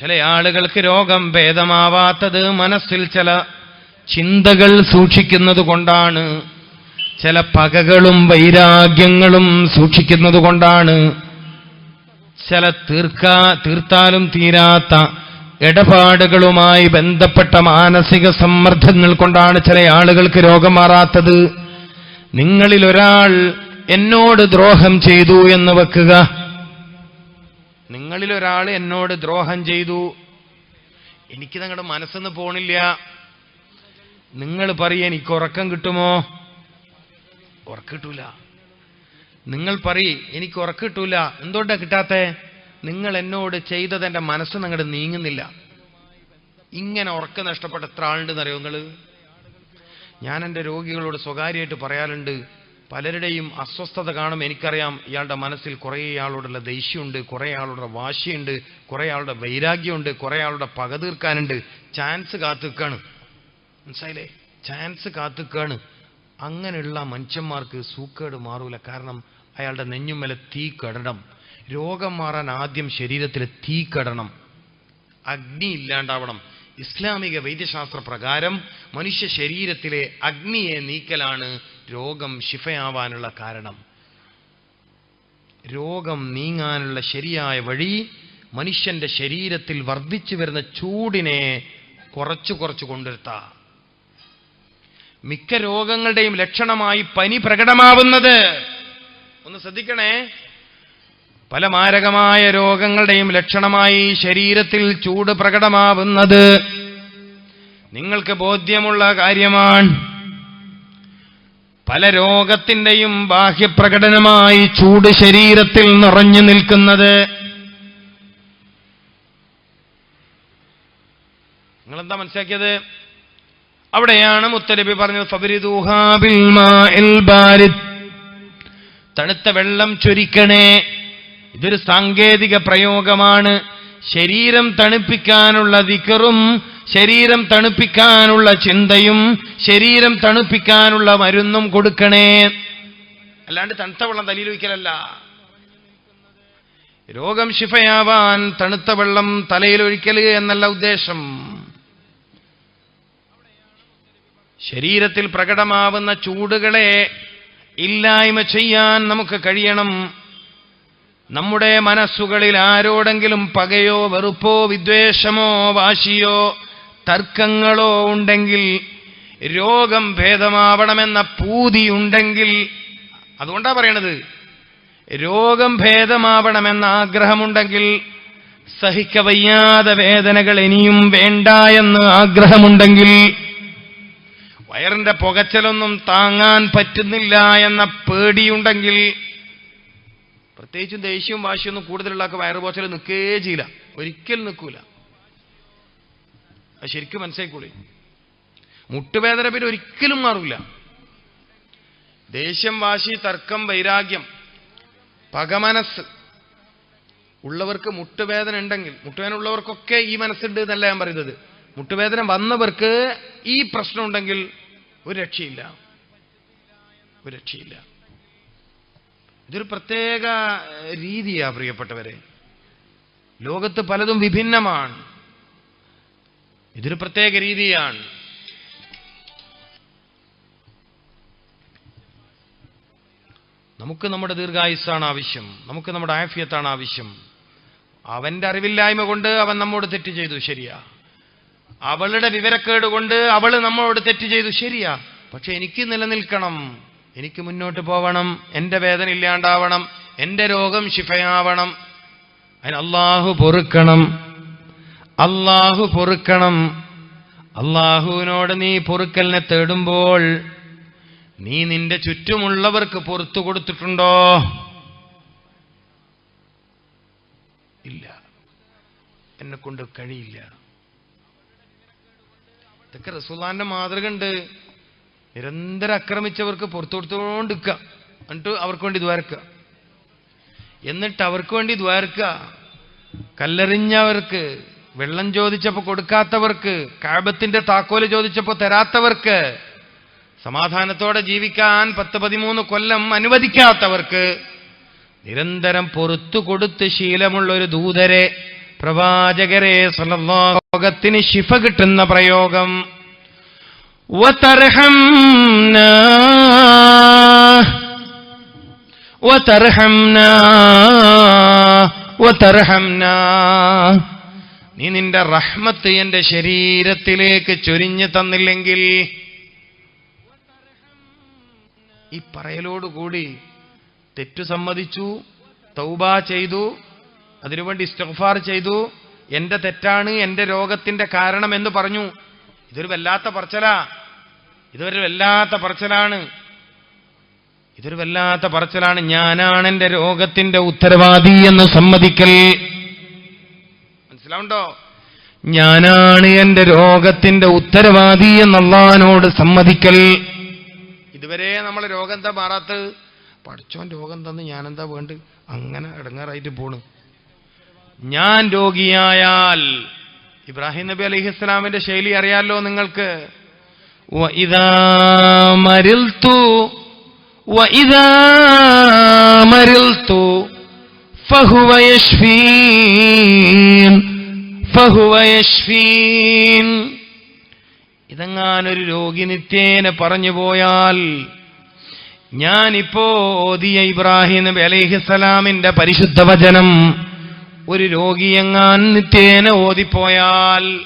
ചില ആളുകൾക്ക് രോഗം ഭേദമാവാത്തത് മനസ്സിൽ ചില ചിന്തകൾ സൂക്ഷിക്കുന്നത് കൊണ്ടാണ്. ചില പകകളും വൈരാഗ്യങ്ങളും സൂക്ഷിക്കുന്നത് കൊണ്ടാണ്. ചില തീർക്കാ തീർത്താലും തീരാത്ത ഇടപാടുകളുമായി ബന്ധപ്പെട്ട മാനസിക സമ്മർദ്ദങ്ങൾ കൊണ്ടാണ് ചില ആളുകൾക്ക് രോഗം മാറാത്തത്. നിങ്ങളിൽ ഒരാൾ എന്നോട് ദ്രോഹം ചെയ്തു എന്ന് വെക്കുക. നിങ്ങളിൽ ഒരാൾ എന്നോട് ദ്രോഹം ചെയ്തു. എനിക്ക് നിങ്ങളുടെ മനസ്സൊന്ന് പോണില്ല. നിങ്ങൾ പറയ എനിക്ക് ഉറക്കം കിട്ടുമോ? ഉറക്കിട്ടൂല നിങ്ങൾ പറയ് എനിക്ക് ഉറക്കിട്ടൂല എന്തുകൊണ്ടാണ് എന്തുകൊണ്ടാ കിട്ടാത്തെ? നിങ്ങൾ എന്നോട് ചെയ്തത് എന്റെ മനസ്സ് നിങ്ങളുടെ നീങ്ങുന്നില്ല. ഇങ്ങനെ ഉറക്കം നഷ്ടപ്പെട്ട എത്ര ആളുണ്ടെന്നറിയോ നിങ്ങൾ ഞാൻ എന്റെ രോഗികളോട് സ്വകാര്യമായിട്ട് പറയാറുണ്ട്. പലരുടെയും അസ്വസ്ഥത കാണും. എനിക്കറിയാം ഇയാളുടെ മനസ്സിൽ കുറേ ആളോടുള്ള ദേഷ്യമുണ്ട് കുറേ ആളുടെ വാശിയുണ്ട് കുറേ ആളുടെ വൈരാഗ്യമുണ്ട് കുറേ ആളുടെ പക തീർക്കാനുണ്ട്. ചാൻസ് കാത്തുക്കാണ്. മനസ്സിലായില്ലേ? ചാൻസ് കാത്തുക്കാണ്. അങ്ങനെയുള്ള മനുഷ്യന്മാർക്ക് സൂക്കേട് മാറൂല. കാരണം അയാളുടെ നെഞ്ഞുമല തീ കടണം. രോഗം മാറാൻ ആദ്യം ശരീരത്തിൽ തീ കടണം. അഗ്നി ഇല്ലാണ്ടാവണം. ഇസ്ലാമിക വൈദ്യശാസ്ത്ര പ്രകാരം മനുഷ്യ ശരീരത്തിലെ അഗ്നിയെ നീക്കലാണ് രോഗം ശിഫയാവാനുള്ള കാരണം. രോഗം നീങ്ങാനുള്ള ശരിയായ വഴി മനുഷ്യന്റെ ശരീരത്തിൽ വർദ്ധിച്ചു വരുന്ന ചൂടിനെ കുറച്ചു കുറച്ചു കൊണ്ടുവരുത്ത മിക്ക രോഗങ്ങളുടെയും ലക്ഷണമായി പനി പ്രകടമാവുന്നത്. ഒന്ന് ശ്രദ്ധിക്കണേ. പല മാരകമായ രോഗങ്ങളുടെയും ലക്ഷണമായി ശരീരത്തിൽ ചൂട് പ്രകടമാവുന്നത്. നിങ്ങൾക്ക് ബോധ്യമുള്ള കാര്യമാണ്. പല രോഗത്തിന്റെയും ബാഹ്യപ്രകടനമായി ചൂട് ശരീരത്തിൽ നിറഞ്ഞു നിൽക്കുന്നത്. നിങ്ങളെന്താ മനസ്സിലാക്കിയത്? അവിടെയാണ് മുത്തലബി പറഞ്ഞത് ഫബരിദൂഹാബിൽ. തണുത്ത വെള്ളം ചൊരിക്കണേ. ഇതൊരു സാങ്കേതിക പ്രയോഗമാണ്. ശരീരം തണുപ്പിക്കാനുള്ള ദിക്കറും ശരീരം തണുപ്പിക്കാനുള്ള ചിന്തയും ശരീരം തണുപ്പിക്കാനുള്ള മരുന്നും കൊടുക്കണേ. അല്ലാണ്ട് തണുത്ത വെള്ളം തലയിൽ ഒഴിക്കലല്ല. രോഗം ശിഫയാവാൻ തണുത്ത വെള്ളം തലയിൽ ഒഴിക്കൽ എന്നല്ല ഉദ്ദേശം. ശരീരത്തിൽ പ്രകടമാവുന്ന ചൂടുകളെ ഇല്ലായ്മ ചെയ്യാൻ നമുക്ക് കഴിയണം. നമ്മുടെ മനസ്സുകളിൽ ആരോടെങ്കിലും പകയോ വെറുപ്പോ വിദ്വേഷമോ വാശിയോ തർക്കങ്ങളോ ഉണ്ടെങ്കിൽ രോഗം ഭേദമാവണമെന്ന പൂതിയുണ്ടെങ്കിൽ അതുകൊണ്ടാ പറയണത് രോഗം ഭേദമാവണമെന്ന ആഗ്രഹമുണ്ടെങ്കിൽ സഹിക്കവയ്യാതെ വേദനകൾ ഇനിയും വേണ്ട എന്ന് ആഗ്രഹമുണ്ടെങ്കിൽ വയറിന്റെ പുകച്ചലൊന്നും താങ്ങാൻ പറ്റുന്നില്ല എന്ന പേടിയുണ്ടെങ്കിൽ പ്രത്യേകിച്ചും ദേഷ്യവും വാശിയൊന്നും കൂടുതലുള്ള വയറുപോച്ചൽ നിൽക്കേ ചെയ്യില്ല. ഒരിക്കൽ നിൽക്കൂല. അത് ശരിക്കും മനസ്സിലാക്കൂളി മുട്ടുവേദന പിന്നെ ഒരിക്കലും മാറില്ല ദേഷ്യം വാശി തർക്കം വൈരാഗ്യം പകമനസ് ഉള്ളവർക്ക് മുട്ടുവേദന ഉണ്ടെങ്കിൽ മുട്ടുവേദന ഉള്ളവർക്കൊക്കെ ഈ മനസ്സുണ്ട് എന്നല്ല ഞാൻ പറയുന്നത്. മുട്ടുവേദന വന്നവർക്ക് ഈ പ്രശ്നം ഉണ്ടെങ്കിൽ ഒരു രക്ഷയില്ല. ഒരു രക്ഷയില്ല. ഇതൊരു പ്രത്യേക രീതിയാ പ്രിയപ്പെട്ടവരെ. ലോകത്ത് പലതും വിഭിന്നമാണ്. ഇതൊരു പ്രത്യേക രീതിയാണ്. നമുക്ക് നമ്മുടെ ദീർഘായുസ്സാണ് ആവശ്യം. നമുക്ക് നമ്മുടെ ആഫിയത്താണ് ആവശ്യം. അവന്റെ അറിവില്ലായ്മ കൊണ്ട് അവൻ നമ്മോട് തെറ്റ് ചെയ്തു ശരിയാ. അവളുടെ വിവരക്കേട് കൊണ്ട് അവൾ നമ്മളോട് തെറ്റ് ചെയ്തു ശരിയാ. പക്ഷെ എനിക്ക് നിലനിൽക്കണം. എനിക്ക് മുന്നോട്ട് പോവണം. എന്റെ വേദന ഇല്ലാണ്ടാവണം. എന്റെ രോഗം ശിഫയാവണം. അതിന് അള്ളാഹു പൊറുക്കണം. അള്ളാഹു പൊറുക്കണം. അള്ളാഹുവിനോട് നീ പൊറുക്കലിനെ തേടുമ്പോൾ നീ നിന്റെ ചുറ്റുമുള്ളവർക്ക് പുറത്തു കൊടുത്തിട്ടുണ്ടോ? ഇല്ല. എന്നെ കൊണ്ട് കഴിയില്ല. ഇതൊക്കെ റസൂലാന്റെ മാതൃക ഉണ്ട് നിരന്തരം ആക്രമിച്ചവർക്ക് പുറത്തു കൊടുത്തുകൊണ്ടിരിക്കുക. എന്നിട്ട് അവർക്ക് വേണ്ടി ദ്വാരക്കുക എന്നിട്ട് അവർക്ക് വേണ്ടി ദ്വാരക്കുക കല്ലെറിഞ്ഞവർക്ക് വെള്ളം ചോദിച്ചപ്പോ കൊടുക്കാത്തവർക്ക് കാബത്തിന്റെ താക്കോല് ചോദിച്ചപ്പോ തരാത്തവർക്ക് സമാധാനത്തോടെ ജീവിക്കാൻ പത്ത് പതിമൂന്ന് കൊല്ലം അനുവദിക്കാത്തവർക്ക് നിരന്തരം പൊറത്തു കൊടുത്ത് ശീലമുള്ള ഒരു ദൂതരെ പ്രവാചകരെ സ്വല്ലല്ലാഹു ലോകത്തിന് ശിഫ കിട്ടുന്ന പ്രയോഗം وترحمنا وترحمنا وترحمنا നീ നിന്റെ റഹ്മത്ത് എന്റെ ശരീരത്തിലേക്ക് ചൊരിഞ്ഞു തന്നില്ലെങ്കിൽ ഈ പറയലോടുകൂടി തെറ്റു സമ്മതിച്ചു തൗബ ചെയ്തു അതിനുവേണ്ടി ഇസ്റ്റഫാർ ചെയ്തു. എന്റെ തെറ്റാണ് എന്റെ രോഗത്തിന്റെ കാരണം എന്ന് പറഞ്ഞു. ഇതൊരു വല്ലാത്ത പറച്ചലാ. ഇതൊരു വല്ലാത്ത പറച്ചലാണ്. ഇതൊരു വല്ലാത്ത പറച്ചലാണ്. ഞാനാണ് എന്റെ രോഗത്തിന്റെ ഉത്തരവാദി എന്ന് സമ്മതിക്കൽ. മനസ്സിലാവുണ്ടോ ഞാനാണ് എന്റെ രോഗത്തിന്റെ ഉത്തരവാദി എന്നുള്ളവനോട് സമ്മതിക്കൽ. ഇതുവരെ നമ്മൾ രോഗം എന്താ മാറാത്ത പഠിച്ചോൻ രോഗം തന്ന് ഞാനെന്താ വേണ്ട അങ്ങനെ ഇടങ്ങാറായിട്ട് പോണ്. ഞാൻ രോഗിയായാൽ ഇബ്രാഹിം നബി അലൈഹി ഇസ്ലാമിന്റെ ശൈലി അറിയാലോ നിങ്ങൾക്ക്? മരിൽത്തു ഫഹുവ യശ്ഫീൻ. ഇതെങ്ങാനൊരു രോഗി നിത്യേന പറഞ്ഞു പോയാൽ ഞാനിപ്പോ ഓതിയ ഇബ്രാഹിം നബി അലൈഹിസ്സലാമിന്റെ പരിശുദ്ധ വചനം ഒരു രോഗിയെങ്ങാൻ നിത്യേന ഓതിപ്പോയാൽ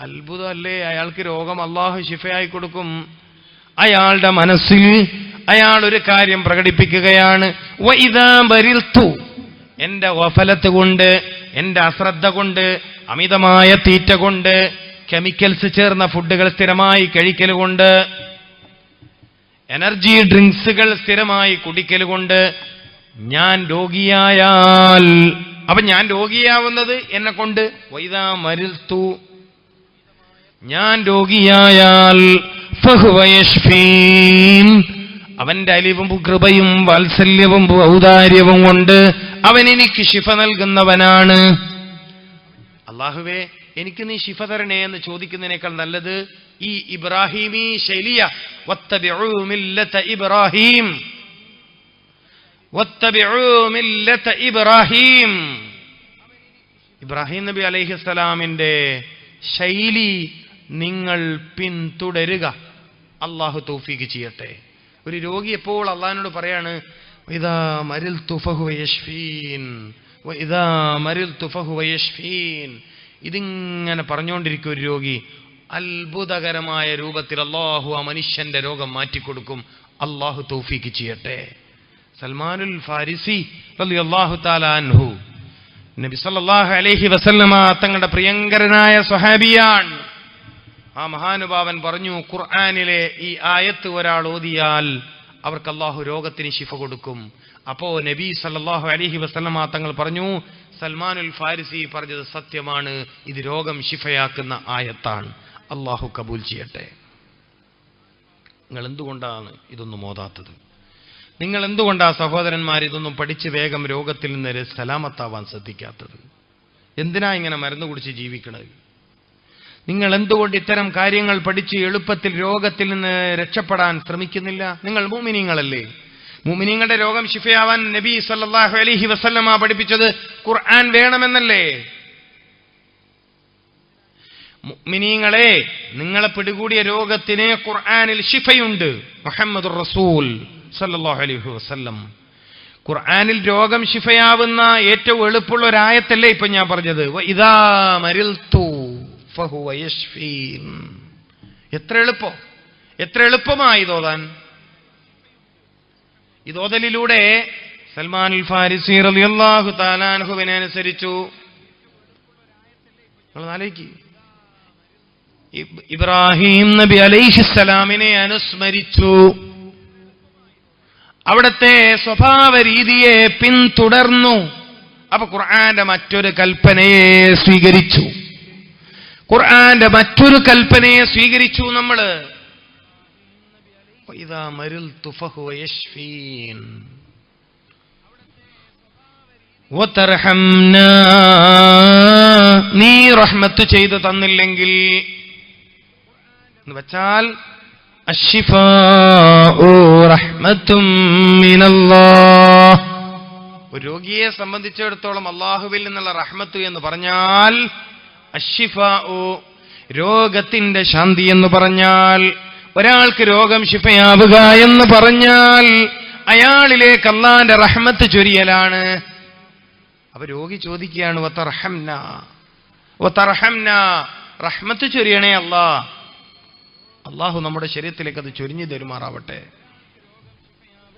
അത്ഭുതമല്ലേ? അയാൾക്ക് രോഗം അള്ളാഹു ശിഫയായി കൊടുക്കും. അയാളുടെ മനസ്സിൽ അയാൾ ഒരു കാര്യം പ്രകടിപ്പിക്കുകയാണ്. എന്റെ വഫലത്ത് കൊണ്ട് എന്റെ അശ്രദ്ധ കൊണ്ട് അമിതമായ തീറ്റ കൊണ്ട് കെമിക്കൽസ് ചേർന്ന ഫുഡുകൾ സ്ഥിരമായി കഴിക്കൽ കൊണ്ട് എനർജി ഡ്രിങ്ക്സുകൾ സ്ഥിരമായി കുടിക്കൽ കൊണ്ട് ഞാൻ രോഗിയായാൽ. അപ്പൊ ഞാൻ രോഗിയാവുന്നത് എന്നെ കൊണ്ട്? വൈതാ മരുത്തു ഞാൻ രോഗിയായാൽ. അവന്റെ അലിവും കൃപയും വാത്സല്യവും ഔദാര്യവും കൊണ്ട് അവൻ എനിക്ക് ശിഫ നൽകുന്നവനാണ്. അള്ളാഹുവേ എനിക്ക് നീ ശിഫ തരണേ എന്ന് ചോദിക്കുന്നതിനേക്കാൾ നല്ലത് ഈ ഇബ്രാഹിമി ശൈലിയ. ഇബ്രാഹിം. ഇബ്രാഹിം. ഇബ്രാഹിം നബി അലൈഹിസ്സലാമിന്റെ ശൈലി നിങ്ങൾ പിന്തുടരുക. അള്ളാഹു തൗഫീക്ക് ചെയ്യട്ടെ. ഒരു രോഗി എപ്പോൾ അള്ളാഹിനോട് പറയാണ് മരിൽ മരിൽ ഇതിങ്ങനെ പറഞ്ഞുകൊണ്ടിരിക്കും ഒരു രോഗി. അത്ഭുതകരമായ രൂപത്തിൽ അള്ളാഹു ആ മനുഷ്യന്റെ രോഗം മാറ്റിക്കൊടുക്കും. അള്ളാഹു തൗഫീക്ക് ചെയ്യട്ടെ. സൽമാനുൽ ഫാരിസി അള്ളാഹു താലാൻഹു നബി സല്ലല്ലാഹു അലൈഹി വസല്ലമ തങ്ങളുടെ പ്രിയങ്കരനായ സ്വഹാബിയാണ്. ആ മഹാനുഭാവൻ പറഞ്ഞു ഖുർആാനിലെ ഈ ആയത്ത് ഒരാൾ ഓതിയാൽ അവർക്ക് അള്ളാഹു രോഗത്തിന് ശിഫ കൊടുക്കും. അപ്പോ നബി സല്ലാഹു അലഹി വസല്ലമ തങ്ങൾ പറഞ്ഞു സൽമാനുൽ ഫാരിസി പറഞ്ഞത് സത്യമാണ് ഇത് രോഗം ശിഫയാക്കുന്ന ആയത്താണ്. അള്ളാഹു കബൂൽ ചെയ്യട്ടെ. നിങ്ങൾ എന്തുകൊണ്ടാണ് ഇതൊന്നും ഓതാത്തത് നിങ്ങൾ എന്തുകൊണ്ടാ സഹോദരന്മാർ ഇതൊന്നും പഠിച്ച് വേഗം രോഗത്തിൽ നിന്ന് സലാമത്താവാൻ ശ്രദ്ധിക്കാത്തത്? എന്തിനാ ഇങ്ങനെ മരുന്ന് കുടിച്ച് ജീവിക്കണത്? നിങ്ങൾ എന്തുകൊണ്ട് ഇത്തരം കാര്യങ്ങൾ പഠിച്ച് എളുപ്പത്തിൽ രോഗത്തിൽ നിന്ന് രക്ഷപ്പെടാൻ ശ്രമിക്കുന്നില്ല? നിങ്ങൾ മൂമിനിങ്ങളല്ലേ? മൂമിനിങ്ങളുടെ രോഗം ശിഫയാവാൻ നബി സല്ലാഹു അലൈഹി വസല്ലമ പഠിപ്പിച്ചത് ഖുർആൻ വേണമെന്നല്ലേ? മുഅ്മിനീങ്ങളെ നിങ്ങളെ പിടികൂടിയ രോഗത്തിന് ഖുർആനിൽ ഷിഫയുണ്ട് മുഹമ്മദ് റസൂൽ സല്ലല്ലാഹു അലൈഹി വസല്ലം. ഖുർആനിൽ രോഗം ശിഫയാവുന്ന ഏറ്റവും എളുപ്പമുള്ള ഒരായത്തല്ലേ ഇപ്പൊ ഞാൻ പറഞ്ഞത്? ഇതാ മരിൽത്തു എത്ര എളുപ്പം. എത്ര എളുപ്പമായി തോതാൻ. ഇതോതലിലൂടെ സൽമാൻ ഫാരിസി റളിയല്ലാഹു താലാൻഹുവിനെ അനുസരിച്ചു. ഇബ്രാഹിം നബി അലൈഹിസ്സലാമിനെ അനുസ്മരിച്ചു. അവിടത്തെ സ്വഭാവ രീതിയെ പിന്തുടർന്നു. അപ്പൊ ഖുർആന്റെ മറ്റൊരു കൽപ്പനയെ സ്വീകരിച്ചു. ഖുർആന്റെ മറ്റൊരു കൽപ്പനയെ സ്വീകരിച്ചു നമ്മൾ. നീ റഹ്മത്ത് ചെയ്ത് തന്നില്ലെങ്കിൽ എന്ന് വെച്ചാൽ ഒരു രോഗിയെ സംബന്ധിച്ചിടത്തോളം അള്ളാഹുവിൽ നിന്നുള്ള റഹ്മത്ത് എന്ന് പറഞ്ഞാൽ അഷിഫ രോഗത്തിന്റെ ശാന്തി എന്ന് പറഞ്ഞാൽ ഒരാൾക്ക് രോഗം ശിഫയാവുക എന്ന് പറഞ്ഞാൽ അയാളിലേക്ക് അള്ളാന്റെ റഹ്മത്ത് ചൊരിയലാണ്. അപ്പൊ രോഗി ചോദിക്കുകയാണ് "വതർഹംന, വതർഹംന, റഹ്മത്ത് ചൊരിയണേ അല്ലാ അള്ളാഹു നമ്മുടെ ശരീരത്തിലേക്ക് അത് ചൊരിഞ്ഞു തരുമാറാവട്ടെ.